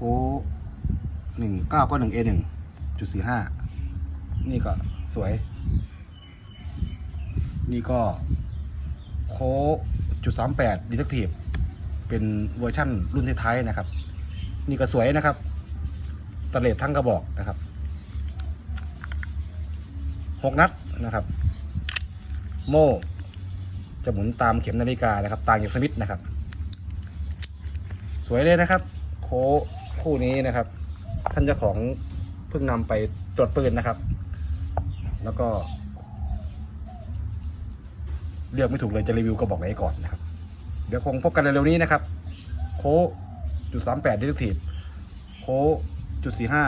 ค้หนึ่งเก้าก็หนึ่งเอหนึ่งจุดสี่ห้านี่ก็สวย นี่ก็โค้จุดสามแปดดีเทคทีฟเป็นเวอร์ชั่นรุ่นท้ายๆนะครับ นี่ก็สวยนะครับสเลตทั้งกระบอกนะครับหกนัดนะครับ โม่จะหมุนตามเข็มนาฬิกานะครับต่างจากสมิธนะครับ สวยเลยนะครับ โค้ คู่นี้นะครับ ท่านเจ้าของเพิ่งนำไปตรวจปืนนะครับ แล้วก็ เลือกไม่ถูกเลยจะรีวิวกระบอกไหนก่อนนะครับ เดี๋ยวคงพบกันเร็วๆนี้นะครับ โค้จุดสามแปดดิสทีฟโค้จุดสี่ห้า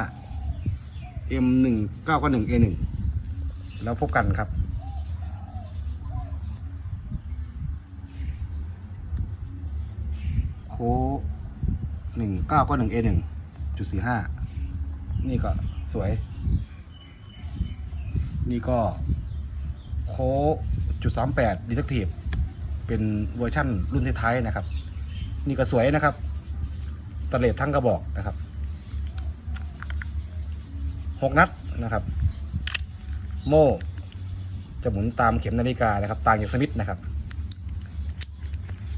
เอ็มหนึ่งเก้าก็หนึ่งเอหนึ่งแล้วพบกันครับโค้ หนึ่งเก้าก็หนึ่งเอหนึ่งจุดสี่ห้านี่ก็สวย นี่ก็โค้จุดสามแปดดีเทคทีฟเป็นเวอร์ชั่นรุ่นท้ายๆนะครับ นี่ก็สวยนะครับสเลตทั้งกระบอกนะครับหกนัดนะครับ โม่จะหมุนตามเข็มนาฬิกานะครับต่างจากสมิธนะครับ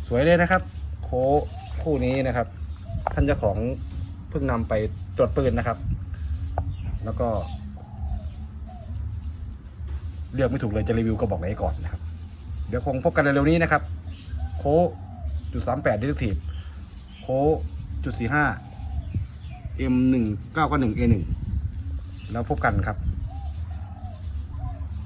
สวยเลยนะครับ โค้คู่นี้นะครับ ท่านเจ้าของเพิ่งนำไปตรวจปืนนะครับ แล้วก็เลือกไม่ถูกเลยจะรีวิวกระบอกไหนก่อนนะครับ เดี๋ยวคงพบกันเร็วๆนี้นะครับ โค้จุดสามแปดดิสทีฟโค้จุดสี่ห้าเอ็มหนึ่งเก้าก็หนึ่งเอหนึ่งแล้วพบกันครับ